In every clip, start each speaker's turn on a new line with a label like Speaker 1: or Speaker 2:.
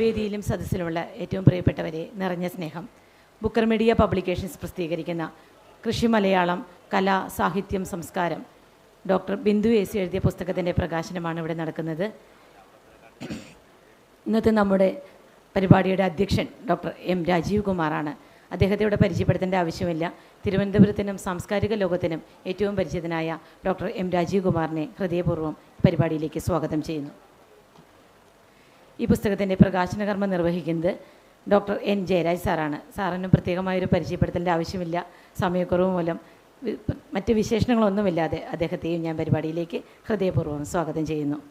Speaker 1: വേദിയിലും സദസ്സിലുമുള്ള ഏറ്റവും പ്രിയപ്പെട്ടവരെ നിറഞ്ഞ സ്നേഹം. ബുക്കർ മീഡിയ പബ്ലിക്കേഷൻസ് പ്രസിദ്ധീകരിക്കുന്ന കൃഷി മലയാളം കല സാഹിത്യം സംസ്കാരം. ഡോക്ടർ ബിന്ദു എ സി എഴുതിയ പുസ്തകത്തിന്റെ പ്രകാശനമാണ് ഇവിടെ നടക്കുന്നത്. ഇന്നത്തെ നമ്മുടെ പരിപാടിയുടെ അധ്യക്ഷൻ ഡോക്ടർ എം രാജീവ് കുമാറാണ്. അദ്ദേഹത്തെ ഇവിടെ പരിചയപ്പെടുത്തേണ്ട ആവശ്യമില്ല. തിരുവനന്തപുരത്തിനും സാംസ്കാരിക ലോകത്തിനും ഏറ്റവും പരിചിതനായ ഡോക്ടർ എം രാജീവ് കുമാറിനെ ഹൃദയപൂർവം പരിപാടിയിലേക്ക് സ്വാഗതം ചെയ്യുന്നു. ഈ പുസ്തകത്തിന്റെ പ്രകാശന കർമ്മം നിർവഹിക്കുന്നത് ഡോക്ടർ എൻ ജയരാജ് സാറാണ്. സാറിനും പ്രത്യേകമായൊരു പരിചയപ്പെടുത്തേണ്ട ആവശ്യമില്ല. സമയക്കുറവ് മൂലം മറ്റ് വിശേഷണങ്ങളൊന്നുമില്ലാതെ അദ്ദേഹത്തെയും ഞാൻ പരിപാടിയിലേക്ക് ഹൃദയപൂർവം സ്വാഗതം ചെയ്യുന്നു.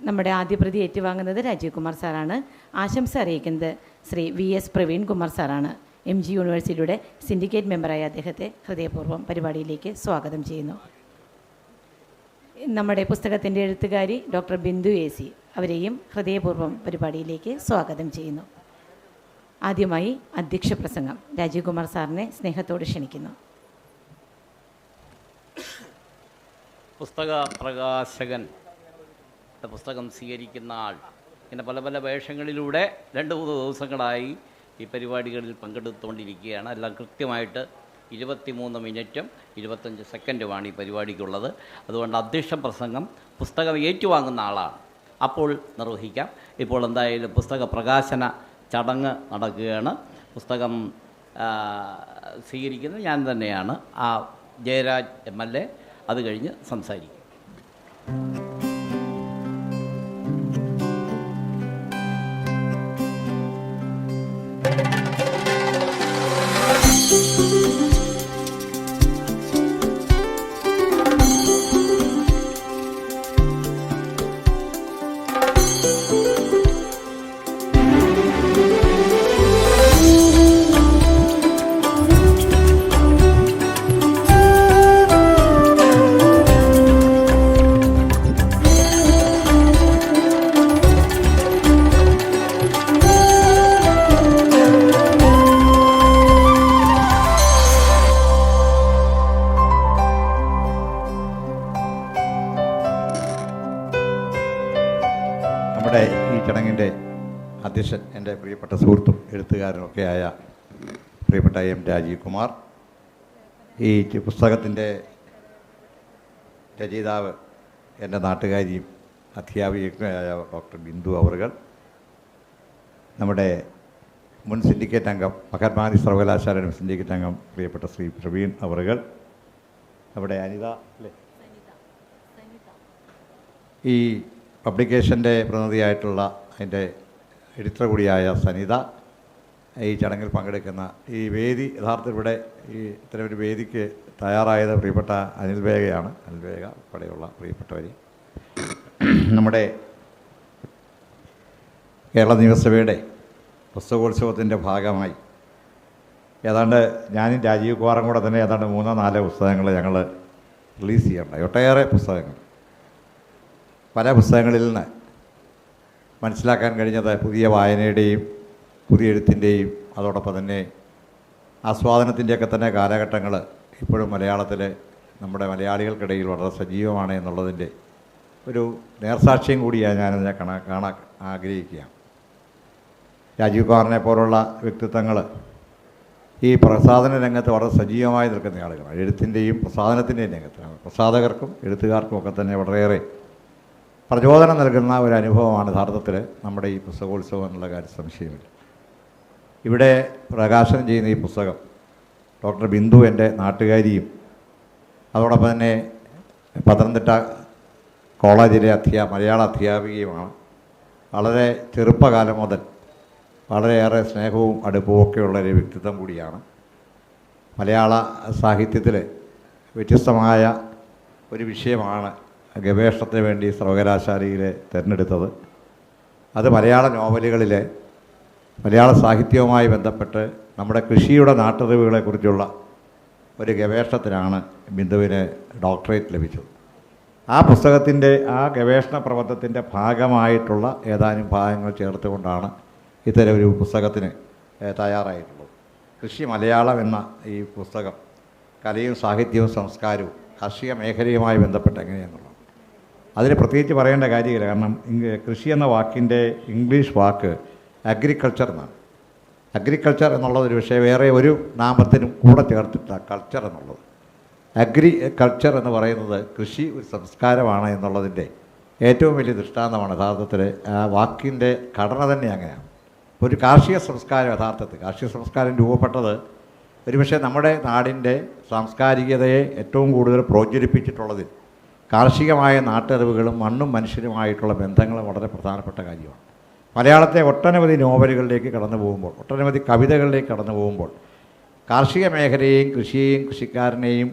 Speaker 1: നമ്മുടെ ആദ്യ പ്രതി ഏറ്റുവാങ്ങുന്നത് രാജീവ് കുമാർ സാറാണ്. ആശംസ അറിയിക്കുന്നത് ശ്രീ വി എസ് പ്രവീൺ കുമാർ സാറാണ്. എം ജി യൂണിവേഴ്സിറ്റിയുടെ സിൻഡിക്കേറ്റ് മെമ്പറായ അദ്ദേഹത്തെ ഹൃദയപൂർവം പരിപാടിയിലേക്ക് സ്വാഗതം ചെയ്യുന്നു. നമ്മുടെ പുസ്തകത്തിന്റെ എഴുത്തുകാരി ഡോക്ടർ ബിന്ദു എ സി. അവരെയും ഹൃദയപൂർവം പരിപാടിയിലേക്ക് സ്വാഗതം ചെയ്യുന്നു. ആദ്യമായി അധ്യക്ഷ പ്രസംഗം രാജീവ് കുമാർ സാറിനെ സ്നേഹത്തോട് ക്ഷണിക്കുന്നു.
Speaker 2: പുസ്തക പ്രകാശകൻ പുസ്തകം സ്വീകരിക്കുന്ന ആൾ ഇങ്ങനെ പല പല വേഷങ്ങളിലൂടെ രണ്ട് മൂന്ന് ദിവസങ്ങളായി ഈ പരിപാടികളിൽ പങ്കെടുത്തുകൊണ്ടിരിക്കുകയാണ്. എല്ലാം കൃത്യമായിട്ട് ഇരുപത്തിമൂന്ന് മിനിറ്റും ഇരുപത്തഞ്ച് സെക്കൻഡുമാണ് ഈ പരിപാടിക്കുള്ളത്. അതുകൊണ്ട് അധ്യക്ഷ പ്രസംഗം പുസ്തകം ഏറ്റുവാങ്ങുന്ന ആളാണ്. അപ്പോൾ നിർവഹിക്കാം. ഇപ്പോൾ എന്തായാലും പുസ്തക പ്രകാശന ചടങ്ങ് നടക്കുകയാണ്. പുസ്തകം സ്വീകരിക്കുന്നത് ഞാൻ തന്നെയാണ്. ആ ജയരാജ് എം എൽ എ അത് കഴിഞ്ഞ് സംസാരിക്കും.
Speaker 3: നമ്മുടെ ഈ ചടങ്ങിന്റെ അധ്യക്ഷൻ എന്റെ പ്രിയപ്പെട്ട സുഹൃത്തും എഴുത്തുകാരനൊക്കെയായ പ്രിയപ്പെട്ട എം രാജീവ് കുമാർ ഈ പുസ്തകത്തിന്റെ രചയിതാവ് എന്റെ നാട്ടുകാരിയും അധ്യാപികയായ ഡോക്ടർ ബിന്ദു അവറുകൾ നമ്മുടെ മുൻ സിൻഡിക്കേറ്റ് അംഗം മഹാത്മാഗാന്ധി സർവകലാശാലയുടെ സിൻഡിക്കേറ്റ് അംഗം പ്രിയപ്പെട്ട ശ്രീ പ്രവീൺ അവറുകൾ നമ്മുടെ അനിത അല്ലേ? ഈ പബ്ലിക്കേഷന്റെ പ്രതിനിധിയായിട്ടുള്ള അതിന്റെ എഡിറ്റർ കൂടിയായ സനിത ഈ ചടങ്ങിൽ പങ്കെടുക്കുന്ന ഈ വേദി യഥാർത്ഥത്തിൽ ഇവിടെ ഈ ഇത്തരം ഒരു വേദിക്ക് തയ്യാറായത് പ്രിയപ്പെട്ട അനിൽ വേഗയാണ് അനിൽ വേഗ ഉൾപ്പെടെയുള്ള പ്രിയപ്പെട്ടവർ നമ്മുടെ കേരള നിയമസഭയുടെ പുസ്തകോത്സവത്തിന്റെ ഭാഗമായി ഏതാണ്ട് ഞാനും രാജീവ് കുമാറും കൂടെ തന്നെ ഏതാണ്ട് മൂന്നോ നാലോ പുസ്തകങ്ങൾ ഞങ്ങൾ റിലീസ് ചെയ്യണ്ടായി ഒട്ടേറെ പുസ്തകങ്ങൾ. പല പുസ്തകങ്ങളിൽ നിന്ന് മനസ്സിലാക്കാൻ കഴിഞ്ഞത് പുതിയ വായനയുടെയും പുതിയ എഴുത്തിന്റെയും അതോടൊപ്പം തന്നെ ആസ്വാദനത്തിന്റെയൊക്കെ തന്നെ കാലഘട്ടങ്ങൾ ഇപ്പോഴും മലയാളത്തിൽ നമ്മുടെ മലയാളികൾക്കിടയിൽ വളരെ സജീവമാണ് എന്നുള്ളതിന്റെ ഒരു നേർസാക്ഷ്യം കൂടിയാണ് ഞാനതിനെ കാണാൻ കാണാൻ ആഗ്രഹിക്കുക. രാജീവ് കുമാറിനെ പോലുള്ള വ്യക്തിത്വങ്ങൾ ഈ പ്രസാധന രംഗത്ത് വളരെ സജീവമായി നിൽക്കുന്ന ആളുകളാണ്. എഴുത്തിന്റെയും പ്രസാധനത്തിന്റെയും രംഗത്ത്. പ്രസാധകർക്കും എഴുത്തുകാർക്കും ഒക്കെ തന്നെ വളരെയേറെ പ്രചോദനം നൽകുന്ന ഒരു അനുഭവമാണ് യഥാർത്ഥത്തിൽ നമ്മുടെ ഈ പുസ്തകോത്സവം എന്നുള്ള കാര്യം സംശയമില്ല. ഇവിടെ പ്രകാശനം ചെയ്യുന്ന ഈ പുസ്തകം ഡോക്ടർ ബിന്ദു എന്റെ നാട്ടുകാരിയും അതോടൊപ്പം തന്നെ പത്തനംതിട്ട കോളേജിലെ അധ്യാ മലയാള അധ്യാപികയുമാണ്. വളരെ ചെറുപ്പകാലം മുതൽ വളരെയേറെ സ്നേഹവും അടുപ്പവും ഒക്കെയുള്ള ഒരു വ്യക്തിത്വം കൂടിയാണ്. മലയാള സാഹിത്യത്തിൽ വ്യത്യസ്തമായ ഒരു വിഷയമാണ് ഗവേഷണത്തിന് വേണ്ടി സർവകലാശാലയിൽ തിരഞ്ഞെടുത്തത്. അത് മലയാള നോവലുകളിലെ മലയാള സാഹിത്യവുമായി ബന്ധപ്പെട്ട് നമ്മുടെ കൃഷിയുടെ നാട്ടറിവുകളെക്കുറിച്ചുള്ള ഒരു ഗവേഷണത്തിനാണ് ബിന്ദുവിന് ഡോക്ടറേറ്റ് ലഭിച്ചത്. ആ പുസ്തകത്തിന്റെ ആ ഗവേഷണ പ്രബന്ധത്തിന്റെ ഭാഗമായിട്ടുള്ള ഏതാനും ഭാഗങ്ങൾ ചേർത്തുകൊണ്ടാണ് ഇത്തരം ഒരു പുസ്തകത്തിന് തയ്യാറായിട്ടുള്ളത്. കൃഷി മലയാളം എന്ന ഈ പുസ്തകം കലയും സാഹിത്യവും സംസ്കാരവും കാർഷിക മേഖലയുമായി ബന്ധപ്പെട്ട് എങ്ങനെയാണെന്നുള്ളത് അതിൽ പ്രത്യേകിച്ച് പറയേണ്ട കാര്യമില്ല. കാരണം കൃഷി എന്ന വാക്കിന്റെ ഇംഗ്ലീഷ് വാക്ക് അഗ്രികൾച്ചർ എന്നാണ്. അഗ്രികൾച്ചർ എന്നുള്ളത് ഒരു വിഷയം വേറെ ഒരു നാമത്തിനും കൂടെ ചേർത്തിട്ട കൾച്ചർ എന്നുള്ളത്. അഗ്രി കൾച്ചർ എന്ന് പറയുന്നത് കൃഷി ഒരു സംസ്കാരമാണ് എന്നുള്ളതിന്റെ ഏറ്റവും വലിയ ദൃഷ്ടാന്തമാണ് യഥാർത്ഥത്തിൽ ആ വാക്കിന്റെ ഘടന തന്നെ അങ്ങനെയാണ്. ഒരു കാർഷിക സംസ്കാരം യഥാർത്ഥത്തിൽ. കാർഷിക സംസ്കാരം രൂപപ്പെട്ടത് ഒരുപക്ഷെ നമ്മുടെ നാടിന്റെ സാംസ്കാരികതയെ ഏറ്റവും കൂടുതൽ പ്രോജ്വലിപ്പിച്ചിട്ടുള്ളതിൽ കാർഷികമായ നാട്ടറിവുകളും മണ്ണും മനുഷ്യരുമായിട്ടുള്ള ബന്ധങ്ങളും വളരെ പ്രധാനപ്പെട്ട കാര്യമാണ്. മലയാളത്തെ ഒട്ടനവധി നോവലുകളിലേക്ക് കടന്നു പോകുമ്പോൾ ഒട്ടനവധി കവിതകളിലേക്ക് കടന്നു പോകുമ്പോൾ കാർഷിക മേഖലയെയും കൃഷിയെയും കൃഷിക്കാരനെയും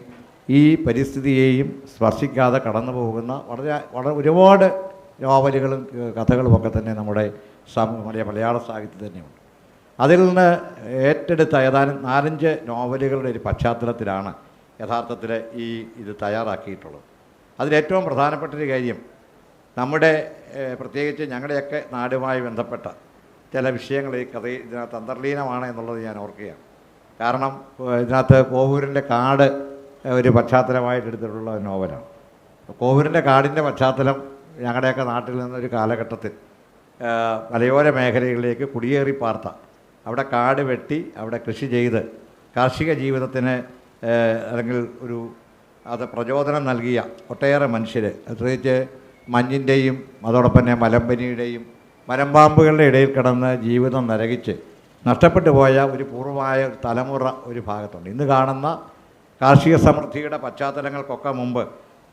Speaker 3: ഈ പരിസ്ഥിതിയെയും സ്പർശിക്കാതെ കടന്നു പോകുന്ന വളരെ വളരെ ഒരുപാട് നോവലുകളും കഥകളും ഒക്കെ തന്നെ നമ്മുടെ സമൂഹ മലയ മലയാള സാഹിത്യത്തിൽ തന്നെയുണ്ട്. അതിൽ നിന്ന് ഏറ്റെടുത്ത ഏതാനും നാലഞ്ച് നോവലുകളുടെ ഒരു പശ്ചാത്തലത്തിലാണ് യഥാർത്ഥത്തിൽ ഈ ഇത് തയ്യാറാക്കിയിട്ടുള്ളത്. അതിലേറ്റവും പ്രധാനപ്പെട്ടൊരു കാര്യം നമ്മുടെ പ്രത്യേകിച്ച് ഞങ്ങളുടെയൊക്കെ നാടുമായി ബന്ധപ്പെട്ട ചില വിഷയങ്ങൾ ഈ കഥ ഇതിനകത്ത് അന്തർലീനമാണ് എന്നുള്ളത് ഞാൻ ഓർക്കുകയാണ്. കാരണം ഇതിനകത്ത് കോവൂരിന്റെ കാട് ഒരു പശ്ചാത്തലമായിട്ട് എടുത്തിട്ടുള്ള നോവലാണ്. കോവൂരിന്റെ കാടിന്റെ പശ്ചാത്തലം ഞങ്ങളുടെയൊക്കെ നാട്ടിൽ നിന്നൊരു കാലഘട്ടത്തിൽ മലയോര മേഖലകളിലേക്ക് കുടിയേറി പാർത്ത. അവിടെ കാട് വെട്ടി അവിടെ കൃഷി ചെയ്ത് കാർഷിക ജീവിതത്തിന് അല്ലെങ്കിൽ ഒരു അത് പ്രചോദനം നൽകിയ ഒട്ടേറെ മനുഷ്യർ പ്രത്യേകിച്ച് മഞ്ഞിന്റെയും അതോടൊപ്പം തന്നെ മലമ്പനിയുടെയും മലമ്പാമ്പുകളുടെ ഇടയിൽ കിടന്ന് ജീവിതം നരകിച്ച് നഷ്ടപ്പെട്ടു പോയ ഒരു പൂർവമായ തലമുറ ഒരു ഭാഗത്തുണ്ട്. ഇന്ന് കാണുന്ന കാർഷിക സമൃദ്ധിയുടെ പശ്ചാത്തലങ്ങൾക്കൊക്കെ മുമ്പ്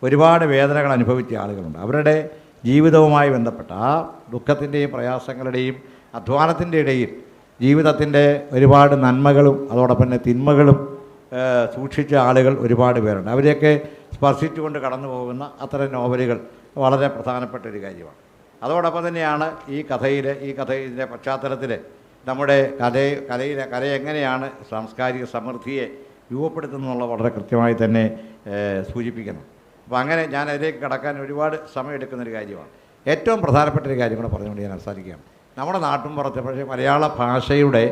Speaker 3: ഒരുപാട് വേദനകൾ അനുഭവിച്ച ആളുകളുണ്ട്. അവരുടെ ജീവിതവുമായി ബന്ധപ്പെട്ട ആ ദുഃഖത്തിന്റെയും പ്രയാസങ്ങളുടെയും അധ്വാനത്തിന്റെ ഇടയിൽ ജീവിതത്തിന്റെ ഒരുപാട് നന്മകളും അതോടൊപ്പം തന്നെ തിന്മകളും സൂക്ഷിച്ച ആളുകൾ ഒരുപാട് പേരുണ്ട്. അവരെയൊക്കെ സ്പർശിച്ചുകൊണ്ട് കടന്നു പോകുന്ന അത്തരം നോവലുകൾ വളരെ പ്രധാനപ്പെട്ട ഒരു കാര്യമാണ്. അതോടൊപ്പം തന്നെയാണ് ഈ കഥയിൽ ഈ കഥയിലെ പശ്ചാത്തലത്തിൽ നമ്മുടെ കഥ കലയിലെ കല എങ്ങനെയാണ് സാംസ്കാരിക സമൃദ്ധിയെ രൂപപ്പെടുത്തുന്നുള്ള വളരെ കൃത്യമായി തന്നെ സൂചിപ്പിക്കുന്നു. അപ്പോൾ അങ്ങനെ ഞാൻ അതിലേക്ക് കടക്കാൻ ഒരുപാട് സമയമെടുക്കുന്നൊരു കാര്യമാണ്. ഏറ്റവും പ്രധാനപ്പെട്ട ഒരു കാര്യം കൂടെ പറഞ്ഞുകൊണ്ട് ഞാൻ അവസാനിക്കുകയാണ്. നമ്മുടെ നാട്ടിൻപുറത്തെ പക്ഷേ മലയാള ഭാഷയുടെ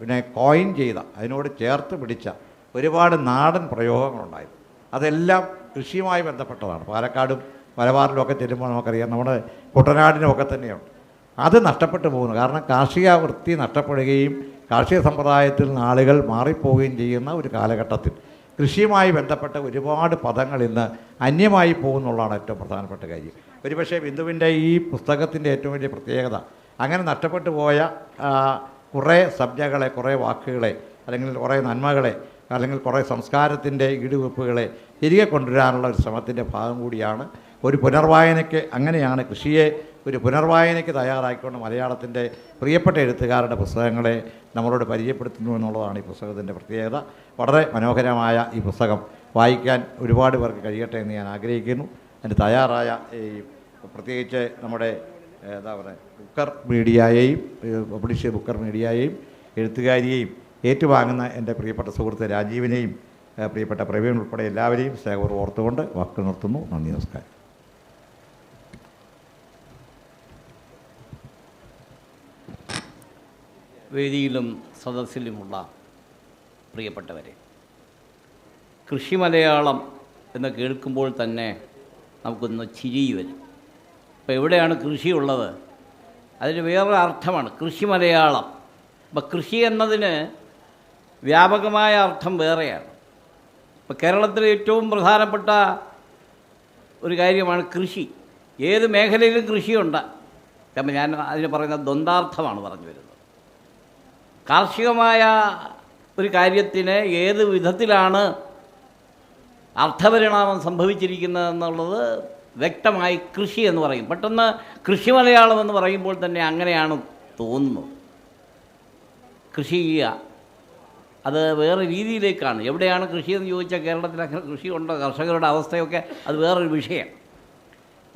Speaker 3: പിന്നെ കോയിൻ ചെയ്ത അതിനോട് ചേർത്ത് പിടിച്ച ഒരുപാട് നാടൻ പ്രയോഗങ്ങളുണ്ടായിരുന്നു അതെല്ലാം കൃഷിയുമായി ബന്ധപ്പെട്ടതാണ്. പാലക്കാടും മലബാറിലും ഒക്കെ ചെല്ലുമ്പോൾ നമുക്കറിയാം നമ്മുടെ കുട്ടനാടിനും ഒക്കെ തന്നെയുണ്ട്. അത് നഷ്ടപ്പെട്ടു പോകുന്നു. കാരണം കാർഷിക വൃത്തി നഷ്ടപ്പെടുകയും കാർഷിക സമ്പ്രദായത്തിൽ നിന്ന് ആളുകൾ മാറിപ്പോവുകയും ചെയ്യുന്ന ഒരു കാലഘട്ടത്തിൽ കൃഷിയുമായി ബന്ധപ്പെട്ട ഒരുപാട് പദങ്ങൾ ഇന്ന് അന്യമായി പോകുന്നുള്ളതാണ് ഏറ്റവും പ്രധാനപ്പെട്ട കാര്യം. ഒരുപക്ഷേ ബിന്ദുവിന്റെ ഈ പുസ്തകത്തിന്റെ ഏറ്റവും വലിയ പ്രത്യേകത അങ്ങനെ നഷ്ടപ്പെട്ടു പോയ കുറേ സംജ്ഞകളെ കുറേ വാക്കുകളെ അല്ലെങ്കിൽ കുറേ നന്മകളെ അല്ലെങ്കിൽ കുറേ സംസ്കാരത്തിന്റെ ഈടുവെപ്പുകളെ തിരികെ കൊണ്ടുവരാനുള്ള ഒരു ശ്രമത്തിന്റെ ഭാഗം കൂടിയാണ് ഒരു പുനർവായനയ്ക്ക് അങ്ങനെയാണ് കൃഷിയെ ഒരു പുനർവായനയ്ക്ക് തയ്യാറാക്കിക്കൊണ്ട് മലയാളത്തിന്റെ പ്രിയപ്പെട്ട എഴുത്തുകാരുടെ പുസ്തകങ്ങളെ നമ്മളോട് പരിചയപ്പെടുത്തുന്നു എന്നുള്ളതാണ് ഈ പുസ്തകത്തിന്റെ പ്രത്യേകത. വളരെ മനോഹരമായ ഈ പുസ്തകം വായിക്കാൻ ഒരുപാട് പേർക്ക് കഴിയട്ടെ എന്ന് ഞാൻ ആഗ്രഹിക്കുന്നു. അതിന് തയ്യാറായ ഈ പ്രത്യേകിച്ച് നമ്മുടെ എന്താ പറയുക ബുക്കർ മീഡിയയെയും പബ്ലിഷ് ബുക്കർ മീഡിയയെയും എഴുത്തുകാരിയെയും ഏറ്റുവാങ്ങുന്ന എന്റെ പ്രിയപ്പെട്ട സുഹൃത്ത് രാജീവിനെയും പ്രിയപ്പെട്ട പ്രവീൺ ഉൾപ്പെടെ എല്ലാവരെയും സ്നേഹപൂർവം ഓർത്തുകൊണ്ട് വാക്ക് നിർത്തുന്നു. നന്ദി നമസ്കാരം.
Speaker 2: വേദിയിലും സദസ്സിലുമുള്ള പ്രിയപ്പെട്ടവരെ കൃഷി മലയാളം എന്ന് കേൾക്കുമ്പോൾ തന്നെ നമുക്കൊന്ന് ചിരി വരും ഇപ്പോൾ എവിടെയാണ് കൃഷിയുള്ളത്? അതിന് വേറെ അർത്ഥമാണ് കൃഷി മലയാളം അപ്പം കൃഷി എന്നതിന് വ്യാപകമായ അർത്ഥം വേറെയാണ്. ഇപ്പോൾ കേരളത്തിലെ ഏറ്റവും പ്രധാനപ്പെട്ട ഒരു കാര്യമാണ് കൃഷി. ഏത് മേഖലയിലും കൃഷിയുണ്ട്. അപ്പം ഞാൻ അതിന് പറയുന്ന ദ്വന്ദ്വാർത്ഥമാണ് പറഞ്ഞു വരുന്നത്. കാർഷികമായ ഒരു കാര്യത്തിന് ഏത് വിധത്തിലാണ് അർത്ഥപരിണാമം സംഭവിച്ചിരിക്കുന്നത് എന്നുള്ളത് വ്യക്തമായി കൃഷി എന്ന് പറയും. പെട്ടെന്ന് കൃഷി മലയാളം എന്ന് പറയുമ്പോൾ തന്നെ അങ്ങനെയാണ് തോന്നുന്നത്. കൃഷി ചെയ്യുക. അത് വേറെ രീതിയിലേക്കാണ്. എവിടെയാണ് കൃഷി എന്ന് ചോദിച്ചാൽ കേരളത്തിൽ അങ്ങനെ കൃഷിയുണ്ടോ കർഷകരുടെ അവസ്ഥയൊക്കെ അത് വേറൊരു വിഷയം.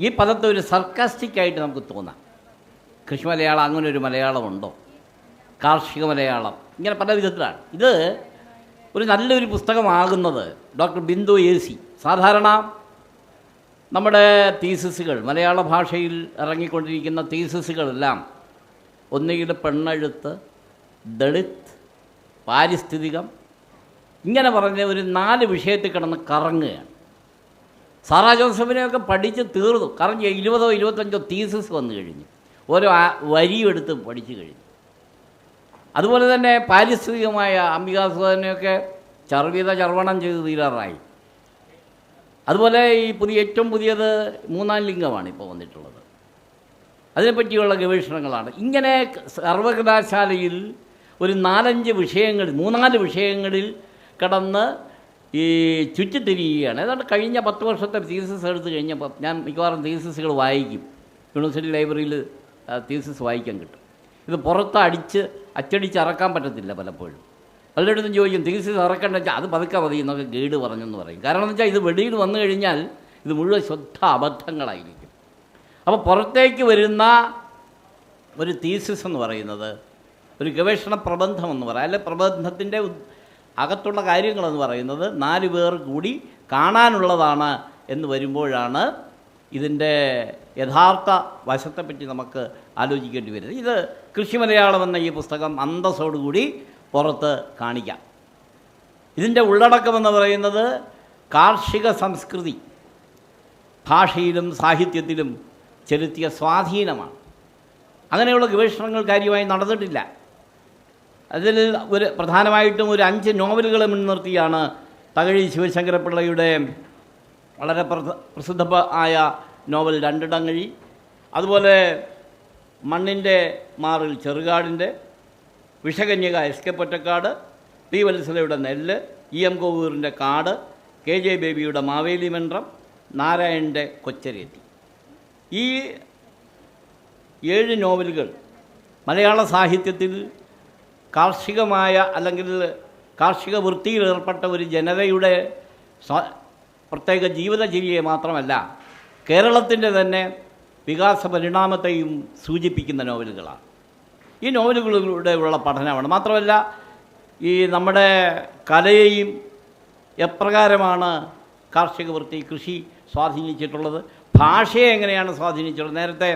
Speaker 2: ഈ പദത്തെ ഒരു സർക്കാസ്റ്റിക് ആയിട്ട് നമുക്ക് തോന്നാം. കൃഷി മലയാളം അങ്ങനെ ഒരു മലയാളമുണ്ടോ കാർഷിക മലയാളം. ഇങ്ങനെ പല വിധത്തിലാണ്. ഇത് ഒരു നല്ലൊരു പുസ്തകമാകുന്നത് ഡോക്ടർ ബിന്ദു എ സി. സാധാരണ നമ്മുടെ തീസസുകൾ മലയാള ഭാഷയിൽ ഇറങ്ങിക്കൊണ്ടിരിക്കുന്ന തീസസുകളെല്ലാം ഒന്നുകിൽ പെണ്ണെഴുത്ത് ദളിത് പാരിസ്ഥിതികം ഇങ്ങനെ പറഞ്ഞ ഒരു നാല് വിഷയത്തിൽ കിടന്ന് കറങ്ങുകയാണ്. സാറാ ജോസഫിനെയൊക്കെ പഠിച്ച് തീർന്നു. കാരണം ഇരുപതോ ഇരുപത്തഞ്ചോ തീസസ് വന്നു കഴിഞ്ഞു. ഓരോ വരിയും എടുത്ത് പഠിച്ചു കഴിഞ്ഞു. അതുപോലെ തന്നെ പാരിസ്ഥിതികമായ അംബികാസുധനെയൊക്കെ ചർവിത ചർവണം ചെയ്ത് തീരാറായി. അതുപോലെ ഈ പുതിയ ഏറ്റവും പുതിയത് മൂന്നാം ലിംഗമാണ് ഇപ്പോൾ വന്നിട്ടുള്ളത്. അതിനെപ്പറ്റിയുള്ള ഗവേഷണങ്ങളാണ്. ഇങ്ങനെ സർവകലാശാലയിൽ ഒരു നാലഞ്ച് വിഷയങ്ങൾ മൂന്നാൽ വിഷയങ്ങളിൽ കടന്ന് ഈ ചുറ്റിത്തിരിയുകയാണ്. ഏതാണ്ട് കഴിഞ്ഞ പത്ത് വർഷത്തെ തീസിസ് എടുത്ത് കഴിഞ്ഞപ്പോൾ ഞാൻ മിക്കവാറും തീസിസുകൾ വായിക്കും. യൂണിവേഴ്സിറ്റി ലൈബ്രറിയിൽ തീസിസ് വായിക്കാൻ കിട്ടും. ഇത് പുറത്ത് അടിച്ച് അച്ചടിച്ച് ഇറക്കാൻ പറ്റത്തില്ല പലപ്പോഴും. പലയിടത്തും ചോദിക്കും തിരിച്ച് തറക്കേണ്ട വെച്ചാൽ അത് പതുക്കെ മതി എന്നൊക്കെ ഗൈഡ് പറഞ്ഞെന്ന് പറയും. കാരണം എന്ന് വെച്ചാൽ ഇത് വെളിയിൽ വന്നു കഴിഞ്ഞാൽ ഇത് മുഴുവൻ ശുദ്ധ അബദ്ധങ്ങളായിരിക്കും. അപ്പോൾ പുറത്തേക്ക് വരുന്ന ഒരു തീസിസ് എന്ന് പറയുന്നത് ഒരു ഗവേഷണ പ്രബന്ധം എന്ന് പറയാം. അല്ലെ പ്രബന്ധത്തിന്റെ അകത്തുള്ള കാര്യങ്ങളെന്ന് പറയുന്നത് നാല് പേർ കൂടി കാണാനുള്ളതാണ് എന്ന് വരുമ്പോഴാണ് ഇതിന്റെ യഥാർത്ഥ വശത്തെപ്പറ്റി നമുക്ക് ആലോചിക്കേണ്ടി വരുന്നത്. ഇത് കൃഷി മലയാളം എന്ന ഈ പുസ്തകം അന്തസ്സോടുകൂടി പുറത്ത് കാണിക്കാം. ഇതിന്റെ ഉള്ളടക്കമെന്ന് പറയുന്നത് കാർഷിക സംസ്കൃതി. ഭാഷയിലും സാഹിത്യത്തിലും ചെലുത്തിയ സ്വാധീനമാണ്. അങ്ങനെയുള്ള ഗവേഷണങ്ങൾ കാര്യമായി നടന്നിട്ടില്ല. അതിൽ ഒരു പ്രധാനമായിട്ടും ഒരു അഞ്ച് നോവലുകളെ മുൻനിർത്തിയാണ് തകഴി ശിവശങ്കരപിള്ളയുടെ വളരെ പ്രസിദ്ധ ആയ നോവൽ രണ്ടിടങ്ങഴി. അതുപോലെ മണ്ണിന്റെ മാറിൽ ചെറുകാടിന്റെ Vishakanyaka S K Pottekkatt P വത്സലയുടെ Nellu E M കോവൂരിന്റെ കാട് കെ ജെ ബേബിയുടെ മാവേലി മന്ത്രം നാരായണന്റെ കൊച്ചരേത്തി ഈ ഏഴ് നോവലുകൾ മലയാള സാഹിത്യത്തിൽ കാർഷികമായ അല്ലെങ്കിൽ കാർഷിക വൃത്തിയിൽ ഏർപ്പെട്ട ഒരു ജനതയുടെ പ്രത്യേക ജീവിതചര്യയെ മാത്രമല്ല കേരളത്തിന്റെ തന്നെ വികാസ പരിണാമത്തെയും സൂചിപ്പിക്കുന്ന നോവലുകളാണ്. ഈ നോവലുകളിലൂടെ ഉള്ള പഠനമാണ്. മാത്രമല്ല ഈ നമ്മുടെ കലയെയും എപ്രകാരമാണ് കാർഷിക വൃത്തി കൃഷി സ്വാധീനിച്ചിട്ടുള്ളത് ഭാഷയെ എങ്ങനെയാണ് സ്വാധീനിച്ചിട്ടുള്ളത്? നേരത്തെ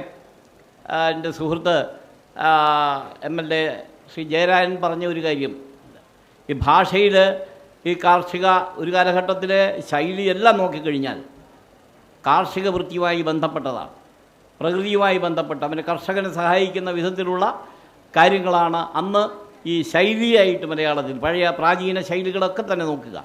Speaker 2: എന്റെ സുഹൃത്ത് M L A Shri Jayarajan പറഞ്ഞ ഒരു കാര്യം. ഈ ഭാഷയിൽ ഈ കാർഷിക ഒരു കാലഘട്ടത്തിലെ ശൈലിയെല്ലാം നോക്കിക്കഴിഞ്ഞാൽ കാർഷിക വൃത്തിയുമായി ബന്ധപ്പെട്ടതാണ് പ്രകൃതിയുമായി ബന്ധപ്പെട്ട അവന് കർഷകനെ സഹായിക്കുന്ന വിധത്തിലുള്ള കാര്യങ്ങളാണ് അന്ന് ഈ ശൈലിയായിട്ട് മലയാളത്തിൽ പഴയ പ്രാചീന ശൈലികളൊക്കെ തന്നെ നോക്കുക.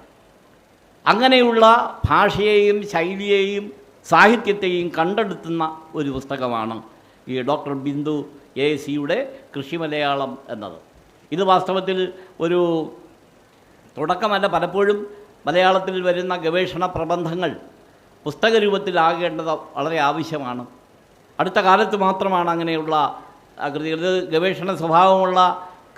Speaker 2: അങ്ങനെയുള്ള ഭാഷയെയും ശൈലിയെയും സാഹിത്യത്തെയും കണ്ടെടുത്തുന്ന ഒരു പുസ്തകമാണ് ഈ ഡോക്ടർ ബിന്ദു എ സിയുടെ കൃഷി മലയാളം എന്നത്. ഇത് വാസ്തവത്തിൽ ഒരു തുടക്കമല്ല പലപ്പോഴും മലയാളത്തിൽ വരുന്ന ഗവേഷണ പ്രബന്ധങ്ങൾ പുസ്തക രൂപത്തിലാകേണ്ടത് വളരെ ആവശ്യമാണ്. അടുത്ത കാലത്ത് മാത്രമാണ് അങ്ങനെയുള്ള ആ, കൃതി ഇത് ഗവേഷണ സ്വഭാവമുള്ള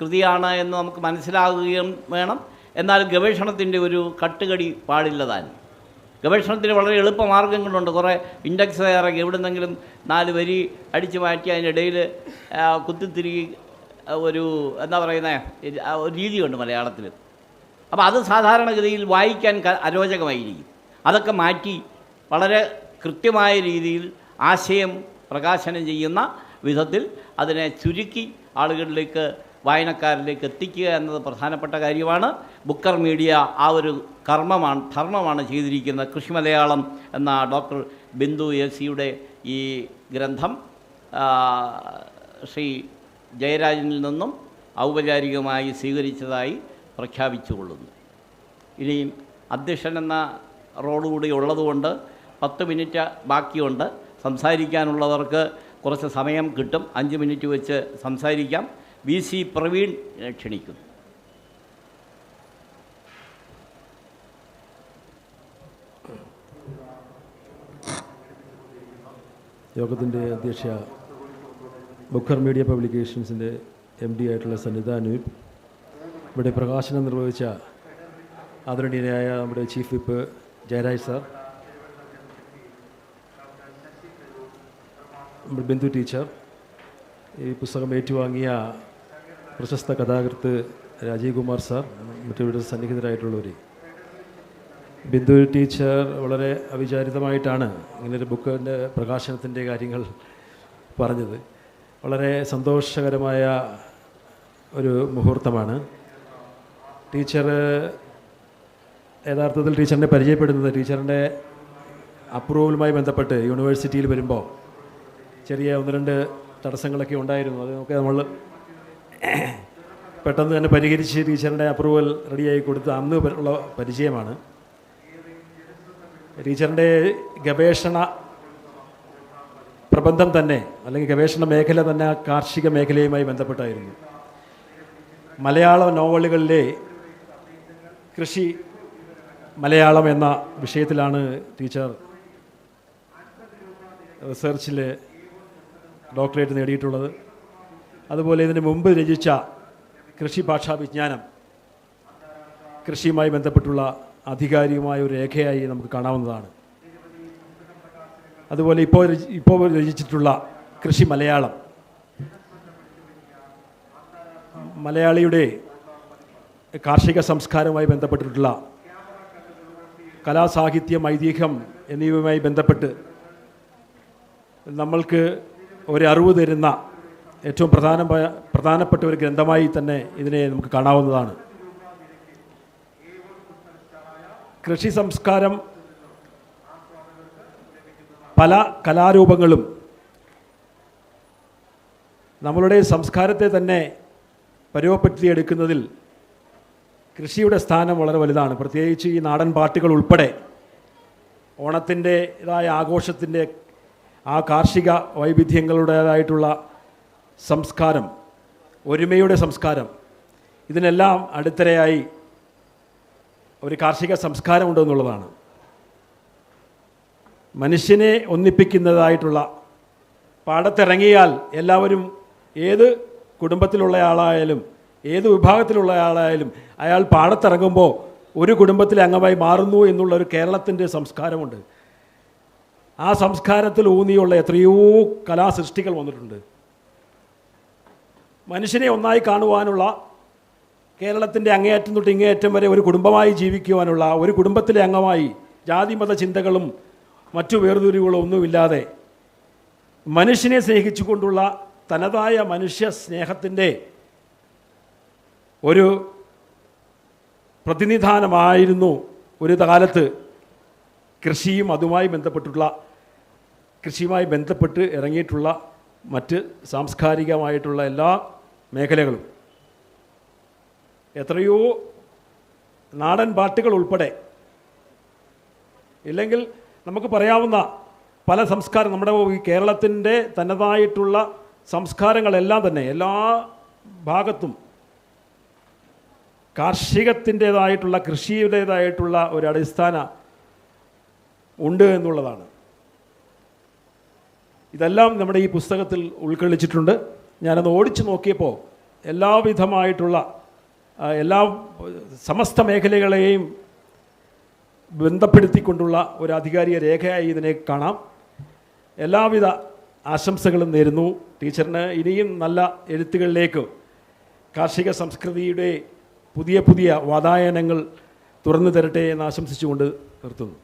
Speaker 2: കൃതിയാണ് എന്ന് നമുക്ക് മനസ്സിലാകുകയും വേണം. എന്നാൽ ഗവേഷണത്തിന്റെ ഒരു കട്ടുകടി പാടില്ലതാൻ ഗവേഷണത്തിന് വളരെ എളുപ്പ മാർഗങ്ങളുണ്ട്. കുറേ ഇൻഡെക്സ് ഇറങ്ങി എവിടുന്നെങ്കിലും നാല് വരി അടിച്ചു മാറ്റി അതിനിടയിൽ കുത്തിത്തിരികി ഒരു എന്താ പറയുന്നത് ഒരു രീതിയുണ്ട് മലയാളത്തിൽ. അപ്പോൾ അത് സാധാരണഗതിയിൽ വായിക്കാൻ അരോചകമായിരിക്കും. അതൊക്കെ മാറ്റി വളരെ കൃത്യമായ രീതിയിൽ ആശയം പ്രകാശനം ചെയ്യുന്ന വിധത്തിൽ അതിനെ ചുരുക്കി ആളുകളിലേക്ക് വായനക്കാരിലേക്ക് എത്തിക്കുക എന്നത് പ്രധാനപ്പെട്ട കാര്യമാണ്. ബുക്കർ മീഡിയ ആ ഒരു കർമ്മമാണ് ധർമ്മമാണ് ചെയ്തിരിക്കുന്നത്. കൃഷി മലയാളം എന്ന ഡോക്ടർ ബിന്ദു എസിയുടെ സിയുടെ ഈ ഗ്രന്ഥം ശ്രീ ജയരാജനിൽ നിന്നും ഔപചാരികമായി സ്വീകരിച്ചതായി പ്രഖ്യാപിച്ചുകൊള്ളുന്നു. ഇനിയും അധ്യക്ഷൻ എന്ന റോഡ് കൂടി ഉള്ളതുകൊണ്ട് പത്ത് മിനിറ്റ് ബാക്കിയുണ്ട്. സംസാരിക്കാനുള്ളവർക്ക് കുറച്ച് സമയം കിട്ടും. അഞ്ച് മിനിറ്റ് വെച്ച് സംസാരിക്കാം. വി സി പ്രവീൺ ക്ഷണിക്കുന്നു
Speaker 4: യോഗത്തിന്റെ അധ്യക്ഷ ബുക്കർ മീഡിയ പബ്ലിക്കേഷൻസിന്റെ എം ഡി ആയിട്ടുള്ള സന്നിധ ഇവിടെ പ്രകാശനം നിർവഹിച്ച ആദരണീയനായ നമ്മുടെ chief whip Jayaraj sir. Bindu teacher ഈ പുസ്തകം ഏറ്റുവാങ്ങിയ പ്രശസ്ത കഥാകൃത്ത് രാജീവ് കുമാർ സാർ മറ്റിവിടെ സന്നിഹിതരായിട്ടുള്ളവർ. ബിന്ദു ടീച്ചർ വളരെ അവിചാരിതമായിട്ടാണ് ഇങ്ങനൊരു ബുക്കിന്റെ പ്രകാശനത്തിന്റെ കാര്യങ്ങൾ പറഞ്ഞത്. വളരെ സന്തോഷകരമായ ഒരു മുഹൂർത്തമാണ്. ടീച്ചർ യഥാർത്ഥത്തിൽ ടീച്ചറിനെ പരിചയപ്പെടുന്നത് ടീച്ചറിന്റെ അപ്രൂവലുമായി ബന്ധപ്പെട്ട് യൂണിവേഴ്സിറ്റിയിൽ വരുമ്പോൾ ചെറിയ ഒന്ന് രണ്ട് തടസ്സങ്ങളൊക്കെ ഉണ്ടായിരുന്നു. അതൊക്കെ നമ്മൾ പെട്ടെന്ന് തന്നെ പരിഹരിച്ച് ടീച്ചറിന്റെ അപ്രൂവൽ റെഡിയായി കൊടുത്ത് അന്ന് ഉള്ള പരിചയമാണ്. ടീച്ചറിന്റെ ഗവേഷണ പ്രബന്ധം തന്നെ അല്ലെങ്കിൽ ഗവേഷണ മേഖല തന്നെ കാർഷിക മേഖലയുമായി ബന്ധപ്പെട്ടായിരുന്നു. മലയാള നോവലുകളിലെ കൃഷി മലയാളം എന്ന വിഷയത്തിലാണ് ടീച്ചർ റിസർച്ചിൽ ഡോക്ടറേറ്റ് നേടിയിട്ടുള്ളത്. അതുപോലെ ഇതിന് മുമ്പ് രചിച്ച കൃഷി ഭാഷാ വിജ്ഞാനം കൃഷിയുമായി ബന്ധപ്പെട്ടുള്ള ആധികാരികമായ ഒരു രേഖയായി നമുക്ക് കാണാവുന്നതാണ്. അതുപോലെ ഇപ്പോൾ ഇപ്പോൾ രചിച്ചിട്ടുള്ള കൃഷി മലയാളം. മലയാളിയുടെ കാർഷിക സംസ്കാരവുമായി ബന്ധപ്പെട്ടിട്ടുള്ള കലാസാഹിത്യം ഐതിഹ്യം എന്നിവയുമായി ബന്ധപ്പെട്ട് നമ്മൾക്ക് ഒരു അറിവ് തരുന്ന ഏറ്റവും പ്രധാന പ്രധാനപ്പെട്ട ഒരു ഗ്രന്ഥമായി തന്നെ ഇതിനെ നമുക്ക് കാണാവുന്നതാണ്. കൃഷി സംസ്കാരം പല കലാരൂപങ്ങളും നമ്മളുടെ സംസ്കാരത്തെ തന്നെ പരുവപ്പെടുത്തിയെടുക്കുന്നതിൽ കൃഷിയുടെ സ്ഥാനം വളരെ വലുതാണ്. പ്രത്യേകിച്ച് ഈ നാടൻ പാട്ടുകൾ ഉൾപ്പെടെ ഓണത്തിന്റെതായ ആഘോഷത്തിന്റെ ആ കാർഷിക വൈവിധ്യങ്ങളുടേതായിട്ടുള്ള സംസ്കാരം ഒരുമയുടെ സംസ്കാരം ഇതിനെല്ലാം അടിത്തറയായി ഒരു കാർഷിക സംസ്കാരമുണ്ടെന്നുള്ളതാണ്. മനുഷ്യനെ ഒന്നിപ്പിക്കുന്നതായിട്ടുള്ള പാടത്തിറങ്ങിയാൽ എല്ലാവരും ഏത് കുടുംബത്തിലുള്ള ആളായാലും ഏത് വിഭാഗത്തിലുള്ള ആളായാലും അയാൾ പാടത്തിറങ്ങുമ്പോൾ ഒരു കുടുംബത്തിലെ അംഗമായി മാറുന്നു എന്നുള്ള ഒരു കേരളത്തിന്റെ സംസ്കാരമുണ്ട്. ആ സംസ്കാരത്തിൽ ഊന്നിയുള്ള എത്രയോ കലാസൃഷ്ടികൾ വന്നിട്ടുണ്ട്. മനുഷ്യനെ ഒന്നായി കാണുവാനുള്ള കേരളത്തിന്റെ അങ്ങേയറ്റം തൊട്ട് ഇങ്ങേയറ്റം വരെ ഒരു കുടുംബമായി ജീവിക്കുവാനുള്ള ഒരു കുടുംബത്തിലെ അംഗമായി ജാതി മത ചിന്തകളും മറ്റു വേർതിരിവുകളും ഒന്നുമില്ലാതെ മനുഷ്യനെ സ്നേഹിച്ചുകൊണ്ടുള്ള തനതായ മനുഷ്യ സ്നേഹത്തിന്റെ ഒരു പ്രതിനിധാനമായിരുന്നു ഒരു കാലത്ത് കൃഷിയും അതുമായി ബന്ധപ്പെട്ടുള്ള കൃഷിയുമായി ബന്ധപ്പെട്ട് ഇറങ്ങിയിട്ടുള്ള മറ്റ് സാംസ്കാരികമായിട്ടുള്ള എല്ലാ മേഖലകളും. എത്രയോ നാടൻ പാട്ടുകൾ ഉൾപ്പെടെ. ഇല്ലെങ്കിൽ നമുക്ക് പറയാവുന്ന പല സംസ്കാരം നമ്മുടെ ഈ കേരളത്തിന്റെ തനതായിട്ടുള്ള സംസ്കാരങ്ങളെല്ലാം തന്നെ എല്ലാ ഭാഗത്തും കാർഷികത്തിന്റേതായിട്ടുള്ള കൃഷിയുടേതായിട്ടുള്ള ഒരു അടിസ്ഥാന ഉണ്ട് എന്നുള്ളതാണ്. ഇതെല്ലാം നമ്മുടെ ഈ പുസ്തകത്തിൽ ഉൾക്കൊള്ളിച്ചിട്ടുണ്ട്. ഞാനത് ഓടിച്ചു നോക്കിയപ്പോൾ എല്ലാവിധമായിട്ടുള്ള എല്ലാ സമസ്ത മേഖലകളെയും ബന്ധപ്പെടുത്തിക്കൊണ്ടുള്ള ഒരു ആധികാരിക രേഖയായി ഇതിനെ കാണാം. എല്ലാവിധ ആശംസകളും നേരുന്നു. ടീച്ചറിന് ഇനിയും നല്ല എഴുത്തുകളിലേക്ക് കാർഷിക സംസ്കൃതിയുടെ പുതിയ പുതിയ വാതായനങ്ങൾ തുറന്നു തരട്ടെ എന്ന് ആശംസിച്ചുകൊണ്ട് നിർത്തുന്നു.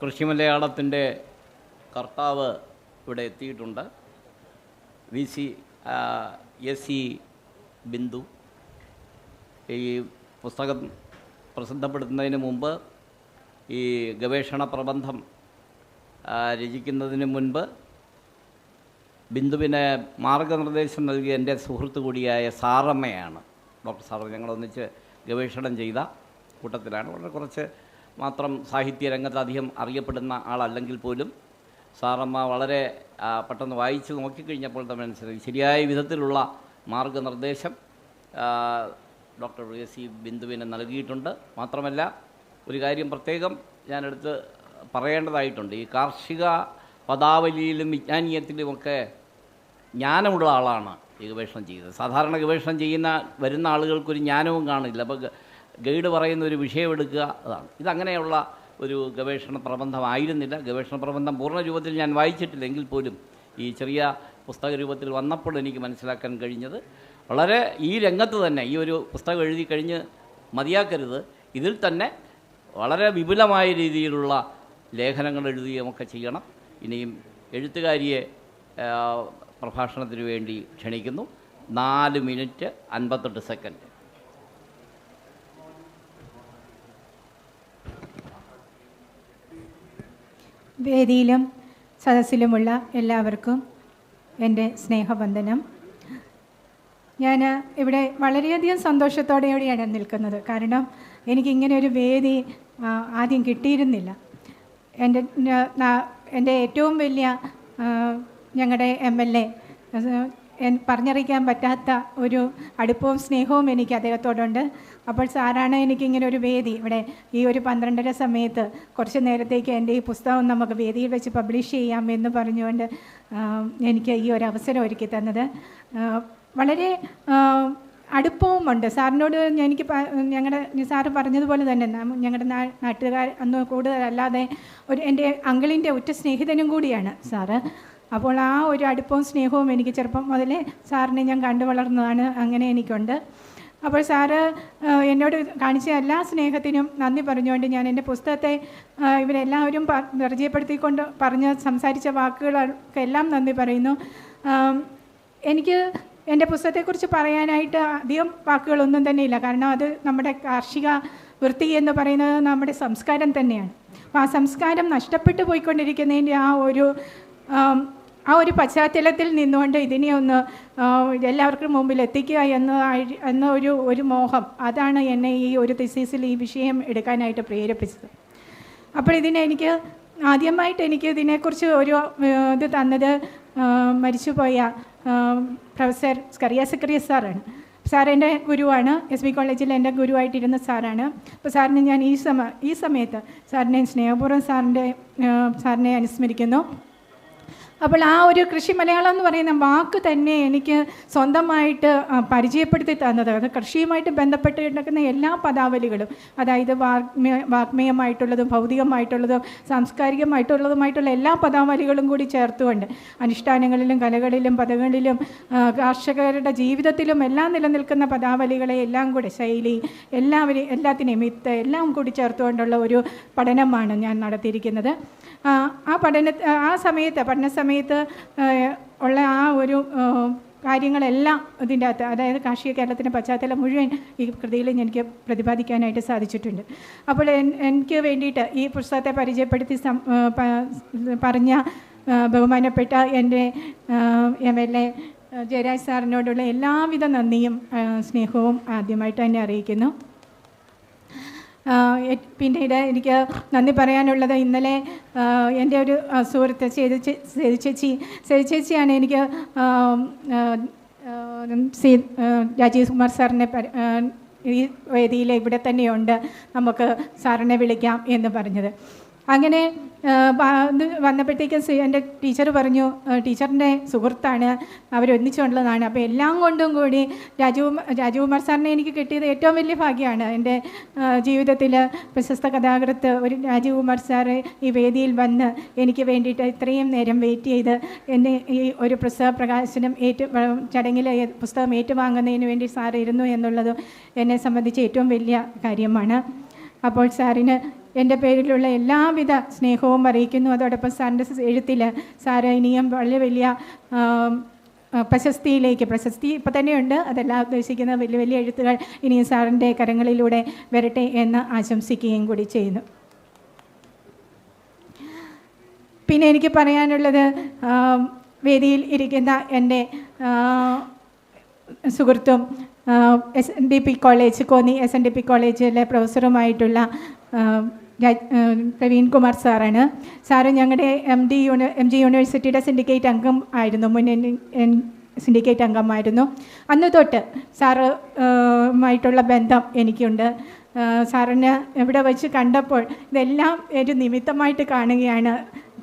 Speaker 2: കൃഷി മലയാളത്തിന്റെ കർത്താവ് ഇവിടെ എത്തിയിട്ടുണ്ട്. V C S C Bindu. ഈ പുസ്തകം പ്രസിദ്ധപ്പെടുത്തുന്നതിന് മുമ്പ് ഈ ഗവേഷണ പ്രബന്ധം രചിക്കുന്നതിന് മുൻപ് ബിന്ദുവിന് മാർഗനിർദ്ദേശം നൽകിയ എന്റെ സുഹൃത്തു കൂടിയായ സാറമ്മയാണ്. ഡോക്ടർ സാറമ്മ ഞങ്ങളൊന്നിച്ച് ഗവേഷണം ചെയ്ത കൂട്ടത്തിലാണ്. വളരെ കുറച്ച് മാത്രം സാഹിത്യ രംഗത്ത് അധികം അറിയപ്പെടുന്ന ആളല്ലെങ്കിൽ പോലും സാറമ്മ വളരെ പെട്ടെന്ന് വായിച്ച് നോക്കിക്കഴിഞ്ഞപ്പോൾ തന്നെ മനസ്സിലായി ശരിയായ വിധത്തിലുള്ള മാർഗനിർദ്ദേശം ഡോക്ടർ എ സി ബിന്ദുവിന് നൽകിയിട്ടുണ്ട്. മാത്രമല്ല ഒരു കാര്യം പ്രത്യേകം ഞാനെടുത്ത് പറയേണ്ടതായിട്ടുണ്ട്. ഈ കാർഷിക പദാവലിയിലും വിജ്ഞാനീയത്തിലുമൊക്കെ ജ്ഞാനമുള്ള ആളാണ് ഈ ഗവേഷണം ചെയ്തത് സാധാരണ ഗവേഷണം ചെയ്യുന്ന വരുന്ന ആളുകൾക്കൊരു ജ്ഞാനവും കാണില്ല. അപ്പോൾ ഗൈഡ് പറയുന്ന ഒരു വിഷയമെടുക്കുക അതാണ്. ഇതങ്ങനെയുള്ള ഒരു ഗവേഷണ പ്രബന്ധമായിരുന്നില്ല. ഗവേഷണ പ്രബന്ധം പൂർണ രൂപത്തിൽ ഞാൻ വായിച്ചിട്ടില്ലെങ്കിൽ പോലും ഈ ചെറിയ പുസ്തക രൂപത്തിൽ വന്നപ്പോൾ എനിക്ക് മനസ്സിലാക്കാൻ കഴിഞ്ഞത് വളരെ ഈ രംഗത്ത് തന്നെ ഈ ഒരു പുസ്തകം എഴുതി കഴിഞ്ഞ് മതിയാക്കരുത്. ഇതിൽ തന്നെ വളരെ വിപുലമായ രീതിയിലുള്ള ലേഖനങ്ങൾ എഴുതുകയുമൊക്കെ ചെയ്യണം. ഇനിയും എഴുത്തുകാരിയെ പ്രഭാഷണത്തിന് വേണ്ടി ക്ഷണിക്കുന്നു. നാല് മിനിറ്റ് അൻപത്തെട്ട് സെക്കൻഡ്.
Speaker 5: വേദിയിലും സദസ്സിലുമുള്ള എല്ലാവർക്കും എന്റെ സ്നേഹവന്ദനം. ഞാൻ ഇവിടെ വളരെയധികം സന്തോഷത്തോടെയാണ് നിൽക്കുന്നത്. കാരണം എനിക്കിങ്ങനെ ഒരു വേദി ആദ്യം കിട്ടിയിരുന്നില്ല. എന്റെ എന്റെ ഏറ്റവും വലിയ ഞങ്ങളുടെ എം എൽ എ പറഞ്ഞറിയിക്കാൻ പറ്റാത്ത ഒരു അടുപ്പവും സ്നേഹവും എനിക്ക് അദ്ദേഹത്തോടുണ്ട്. അപ്പോൾ സാറാണ് എനിക്കിങ്ങനെ ഒരു വേദി. ഇവിടെ ഈ ഒരു പന്ത്രണ്ടര സമയത്ത് കുറച്ച് നേരത്തേക്ക് എന്റെ ഈ പുസ്തകം നമുക്ക് വേദിയിൽ വെച്ച് പബ്ലിഷ് ചെയ്യാം എന്ന് പറഞ്ഞുകൊണ്ട് എനിക്ക് ഈ ഒരു അവസരം ഒരുക്കി തന്നത്. വളരെ അടുപ്പവുമുണ്ട്. സാറിനോട് എനിക്ക് ഞങ്ങളുടെ സാറ് പറഞ്ഞതുപോലെ തന്നെ ഞങ്ങളുടെ നാട്ടുകാർ അന്ന് കൂടുതലല്ലാതെ ഒരു എന്റെ അങ്കിളിന്റെ ഉറ്റ സ്നേഹിതനും കൂടിയാണ് സാറ്. അപ്പോൾ ആ ഒരു അടുപ്പവും സ്നേഹവും എനിക്ക് ചെറുപ്പം മുതലേ സാറിനെ ഞാൻ കണ്ടു വളർന്നതാണ് അങ്ങനെ എനിക്കുണ്ട്. അപ്പോൾ സാറ് എന്നോട് കാണിച്ച എല്ലാ സ്നേഹത്തിനും നന്ദി പറഞ്ഞുകൊണ്ട് ഞാൻ എന്റെ പുസ്തകത്തെ ഇവരെല്ലാവരും പരിചയപ്പെടുത്തിക്കൊണ്ട് പറഞ്ഞ് സംസാരിച്ച വാക്കുകൾക്ക് എല്ലാം നന്ദി പറയുന്നു. എനിക്ക് എന്റെ പുസ്തകത്തെക്കുറിച്ച് പറയാനായിട്ട് അധികം വാക്കുകളൊന്നും തന്നെ ഇല്ല. കാരണം അത് നമ്മുടെ കാർഷിക വൃത്തി എന്ന് പറയുന്നത് നമ്മുടെ സംസ്കാരം തന്നെയാണ്. അപ്പോൾ ആ സംസ്കാരം നഷ്ടപ്പെട്ടു പോയിക്കൊണ്ടിരിക്കുന്നതിന്റെ ആ ഒരു ആം, ഒരു പശ്ചാത്തലത്തിൽ നിന്നുകൊണ്ട് ഇതിനെ ഒന്ന് എല്ലാവർക്കും മുമ്പിൽ എത്തിക്കുക എന്ന എന്ന ഒരു ഒരു മോഹം അതാണ് എന്നെ ഈ ഒരു തിസീസിൽ ഈ വിഷയം എടുക്കാനായിട്ട് പ്രേരിപ്പിച്ചത്. അപ്പോൾ ഇതിനെ എനിക്ക് ആദ്യമായിട്ട് എനിക്ക് ഇതിനെക്കുറിച്ച് ഒരു ഇത് തന്നത് മരിച്ചുപോയ പ്രൊഫസർ സ്കറിയ സക്രിയ സാറാണ്. സാർ ഗുരുവാണ് എസ് ബി കോളേജിൽ എന്റെ ഗുരുവായിട്ടിരുന്ന സാറാണ്. അപ്പോൾ സാറിനെ ഞാൻ ഈ സമ ഈ സമയത്ത് സാറിനെ സ്നേഹപൂർവം സാറിന്റെ സാറിനെ അനുസ്മരിക്കുന്നു. അപ്പോൾ ആ ഒരു കൃഷി മലയാളം എന്ന് പറയുന്ന വാക്ക് തന്നെ എനിക്ക് സ്വന്തമായിട്ട് പരിചയപ്പെടുത്തി തന്നത്. അത് കൃഷിയുമായിട്ട് ബന്ധപ്പെട്ട് കിടക്കുന്ന എല്ലാ പദാവലികളും അതായത് വാഗ്മയ വാഗ്മയമായിട്ടുള്ളതും ഭൗതികമായിട്ടുള്ളതും സാംസ്കാരികമായിട്ടുള്ളതുമായിട്ടുള്ള എല്ലാ പദാവലികളും കൂടി ചേർത്തുകൊണ്ട് അനുഷ്ഠാനങ്ങളിലും കലകളിലും പദങ്ങളിലും കർഷകരുടെ ജീവിതത്തിലും എല്ലാം നിലനിൽക്കുന്ന പദാവലികളെ എല്ലാം കൂടി ശൈലി എല്ലാവരെയും എല്ലാത്തിനെയും മിത്ത് എല്ലാം കൂടി ചേർത്തുകൊണ്ടുള്ള ഒരു പഠനമാണ് ഞാൻ നടത്തിയിരിക്കുന്നത്. ആ പഠന ആ സമയത്ത് പഠന സമയത്ത് ആ, ഉള്ള ആ ഒരു കാര്യങ്ങളെല്ലാം ഇതിന്റെ അകത്ത് അതായത് കാർഷിക കേരളത്തിന്റെ പശ്ചാത്തലം മുഴുവൻ ഈ കൃതിയിൽ എനിക്ക് പ്രതിപാദിക്കാനായിട്ട് സാധിച്ചിട്ടുണ്ട്. അപ്പോൾ എനിക്ക് വേണ്ടിയിട്ട് ഈ പുസ്തകത്തെ പരിചയപ്പെടുത്തി പറഞ്ഞ ബഹുമാനപ്പെട്ട എന്റെ എം എൽ എ ജയരാജ് സാറിനോടുള്ള എല്ലാവിധ നന്ദിയും സ്നേഹവും ആദ്യമായിട്ട് തന്നെ അറിയിക്കുന്നു. പിന്നീട് എനിക്ക് നന്ദി പറയാനുള്ളത്. ഇന്നലെ എന്റെ ഒരു സുഹൃത്ത് സേതു ചേച്ചി സേതു ചേച്ചിയാണ് എനിക്ക് സി രാജീവ് കുമാർ സാറിനെ ഈ വേദിയിൽ ഇവിടെ തന്നെയുണ്ട്. നമുക്ക് സാറിനെ വിളിക്കാം എന്ന് പറഞ്ഞത്. അങ്ങനെ വന്നപ്പോഴത്തേക്കും എന്റെ ടീച്ചർ പറഞ്ഞു ടീച്ചറിന്റെ സുഹൃത്താണ് അവരൊന്നിച്ചുള്ളതാണ് അപ്പോൾ എല്ലാം കൊണ്ടും കൂടി രാജീവ് രാജീവ് കുമാർ സാറിനെ എനിക്ക് കിട്ടിയത് ഏറ്റവും വലിയ ഭാഗ്യമാണ്. എന്റെ ജീവിതത്തിൽ പ്രശസ്ത കഥാകൃത്ത് ഒരു രാജീവ് കുമാർ സാറ് ഈ വേദിയിൽ വന്ന് എനിക്ക് വേണ്ടിയിട്ട് ഇത്രയും നേരം വെയിറ്റ് ചെയ്ത് എന്നെ ഈ ഒരു പുസ്തക പ്രകാശനം ഏറ്റു ചടങ്ങിൽ പുസ്തകം ഏറ്റുവാങ്ങുന്നതിന് വേണ്ടി സാർ ഇരുന്നു എന്നുള്ളത് എന്നെ സംബന്ധിച്ച് ഏറ്റവും വലിയ കാര്യമാണ്. അപ്പോൾ സാറിന് എന്റെ പേരിലുള്ള എല്ലാവിധ സ്നേഹവും അറിയിക്കുന്നു. അതോടൊപ്പം സാറിന്റെ എഴുത്തിൽ സാറ് ഇനിയും വളരെ വലിയ പ്രശസ്തിയിലേക്ക് പ്രശസ്തി ഇപ്പം തന്നെയുണ്ട്. അതെല്ലാം ഉദ്ദേശിക്കുന്ന വലിയ വലിയ എഴുത്തുകൾ ഇനിയും സാറിന്റെ കരങ്ങളിലൂടെ വരട്ടെ എന്ന് ആശംസിക്കുകയും കൂടി ചെയ്യുന്നു. പിന്നെ എനിക്ക് പറയാനുള്ളത് വേദിയിൽ ഇരിക്കുന്ന എന്റെ സുഹൃത്തും S N D P college Konni S N D P കോളേജിലെ പ്രൊഫസറുമായിട്ടുള്ള പ്രവീൺ കുമാർ സാറാണ്. സാറ് ഞങ്ങളുടെ M D uni M G യൂണിവേഴ്സിറ്റിയുടെ സിൻഡിക്കേറ്റ് അംഗം ആയിരുന്നു മുൻ സിൻഡിക്കേറ്റ് അംഗമായിരുന്നു. അന്ന് തൊട്ട് സാറുമായിട്ടുള്ള ബന്ധം എനിക്കുണ്ട്. സാറിനെ ഇവിടെ വെച്ച് കണ്ടപ്പോൾ ഇതെല്ലാം ഒരു നിമിത്തമായിട്ട് കാണുകയാണ്.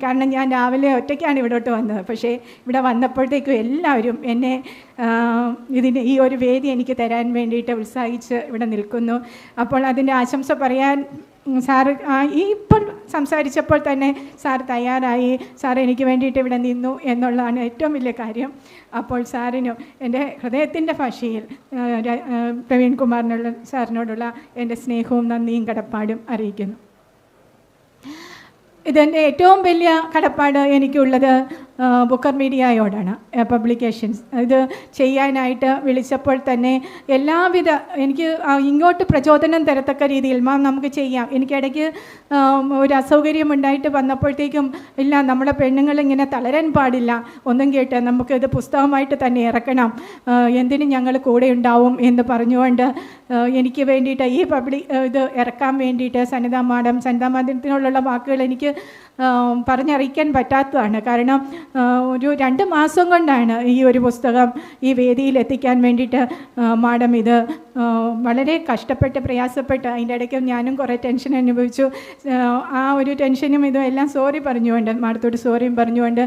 Speaker 5: കാരണം ഞാൻ രാവിലെ ഒറ്റയ്ക്കാണ് ഇവിടോട്ട് വന്നത്. പക്ഷേ ഇവിടെ വന്നപ്പോഴത്തേക്കും എല്ലാവരും എന്നെ ഇതിന് ഈ ഒരു വേദി എനിക്ക് തരാൻ വേണ്ടിയിട്ട് ഉത്സാഹിച്ച് ഇവിടെ നിൽക്കുന്നു. അപ്പോൾ അതിന്റെ ആശംസ പറയാൻ സാറ് ഈ ഇപ്പോൾ സംസാരിച്ചപ്പോൾ തന്നെ സാർ തയ്യാറായി. സാർ എനിക്ക് വേണ്ടിയിട്ട് ഇവിടെ നിന്നു എന്നുള്ളതാണ് ഏറ്റവും വലിയ കാര്യം. അപ്പോൾ സാറിനും എന്റെ ഹൃദയത്തിന്റെ ഭാഷയിൽ പ്രവീൺ കുമാറിനുള്ള സാറിനോടുള്ള എന്റെ സ്നേഹവും നന്ദിയും കടപ്പാടും അറിയിക്കുന്നു. ഇതെന്റെ ഏറ്റവും വലിയ കടപ്പാട് എനിക്കുള്ളത് ബുക്കർ മീഡിയയോടാണ് പബ്ലിക്കേഷൻസ്. ഇത് ചെയ്യാനായിട്ട് വിളിച്ചപ്പോൾ തന്നെ എല്ലാവിധ എനിക്ക് ഇങ്ങോട്ട് പ്രചോദനം തരത്തക്ക രീതിയിൽ മാം നമുക്ക് ചെയ്യാം. എനിക്കിടയ്ക്ക് ഒരു അസൗകര്യം ഉണ്ടായിട്ട് വന്നപ്പോഴത്തേക്കും ഇല്ല നമ്മുടെ പെണ്ണുങ്ങൾ ഇങ്ങനെ തളരാൻ പാടില്ല. ഒന്നും കേട്ട് നമുക്കിത് പുസ്തകമായിട്ട് തന്നെ ഇറക്കണം. എന്തിനും ഞങ്ങൾ കൂടെ ഉണ്ടാവും? എന്ന് പറഞ്ഞുകൊണ്ട് എനിക്ക് വേണ്ടിയിട്ട് ഈ പബ്ലിക് ഇത് ഇറക്കാൻ വേണ്ടിയിട്ട് സനിത മാഡം സനിത മാധ്യമത്തിനോടുള്ള വാക്കുകൾ എനിക്ക് പറഞ്ഞറിയിക്കാൻ പറ്റാത്തതാണ്. കാരണം ഒരു രണ്ട് മാസം കൊണ്ടാണ് ഈ ഒരു പുസ്തകം ഈ വേദിയിൽ എത്തിക്കാൻ വേണ്ടിയിട്ട് മാഡം ഇത് വളരെ കഷ്ടപ്പെട്ട് പ്രയാസപ്പെട്ട് അതിന്റെ ഇടയ്ക്ക് ഞാനും കുറേ ടെൻഷൻ അനുഭവിച്ചു. ആ, ഒരു ടെൻഷനും ഇതും എല്ലാം സോറി പറഞ്ഞുകൊണ്ട് മാഡത്തോട് സോറിയും പറഞ്ഞുകൊണ്ട്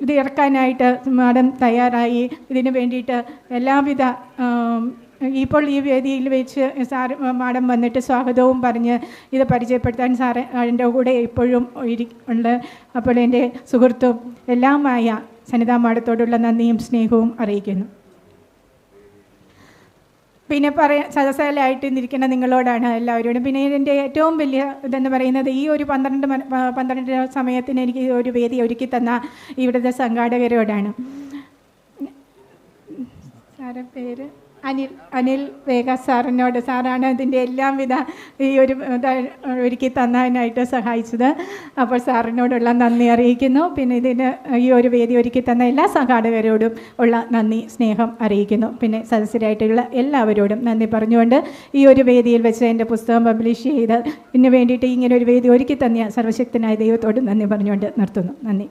Speaker 5: ഇത് ഇറക്കാനായിട്ട് മാഡം തയ്യാറായി. ഇതിന് വേണ്ടിയിട്ട് എല്ലാവിധ ഇപ്പോൾ ഈ വേദിയിൽ വെച്ച് സാർ മാഡം വന്നിട്ട് സ്വാഗതവും പറഞ്ഞ് ഇത് പരിചയപ്പെടുത്താൻ സാറ് എന്റെ കൂടെ ഇപ്പോഴും ഉണ്ട്. അപ്പോൾ എന്റെ സുഹൃത്തും എല്ലാമായ സനിതാ മാഡത്തോടുള്ള നന്ദിയും സ്നേഹവും അറിയിക്കുന്നു. പിന്നെ പറയാൻ സദസ്സലായിട്ട് ഇരിക്കുന്ന നിങ്ങളോടാണ് എല്ലാവരോടും. പിന്നെ ഇതിന്റെ ഏറ്റവും വലിയ ഇതെന്ന് പറയുന്നത് ഈ ഒരു പന്ത്രണ്ട് പന്ത്രണ്ട് സമയത്തിന് എനിക്ക് ഒരു വേദി ഒരുക്കി തന്ന ഇവിടുത്തെ സംഘാടകരോടാണ്. സാറേ പേര്? അനിൽ അനിൽ വേഗ സാറിനോട് സാറാണ് ഇതിന്റെ എല്ലാവിധ ഈ ഒരു ഒരുക്കി തന്നതിനായിട്ട് സഹായിച്ചത്. അപ്പോൾ സാറിനോടുള്ള നന്ദി അറിയിക്കുന്നു. പിന്നെ ഇതിന് ഈ ഒരു വേദി ഒരുക്കി തന്ന എല്ലാ സംഘാടകരോടും ഉള്ള നന്ദി സ്നേഹം അറിയിക്കുന്നു. പിന്നെ സദസ്യരായിട്ടുള്ള എല്ലാവരോടും നന്ദി പറഞ്ഞുകൊണ്ട് ഈ ഒരു വേദിയിൽ വെച്ച് എന്റെ പുസ്തകം പബ്ലിഷ് ചെയ്ത് ഇതിന് വേണ്ടിയിട്ട് ഇങ്ങനെ ഒരു വേദി ഒരുക്കി തന്നിയ സർവശക്തനായ ദൈവത്തോട് നന്ദി പറഞ്ഞുകൊണ്ട് നിർത്തുന്നു. നന്ദി.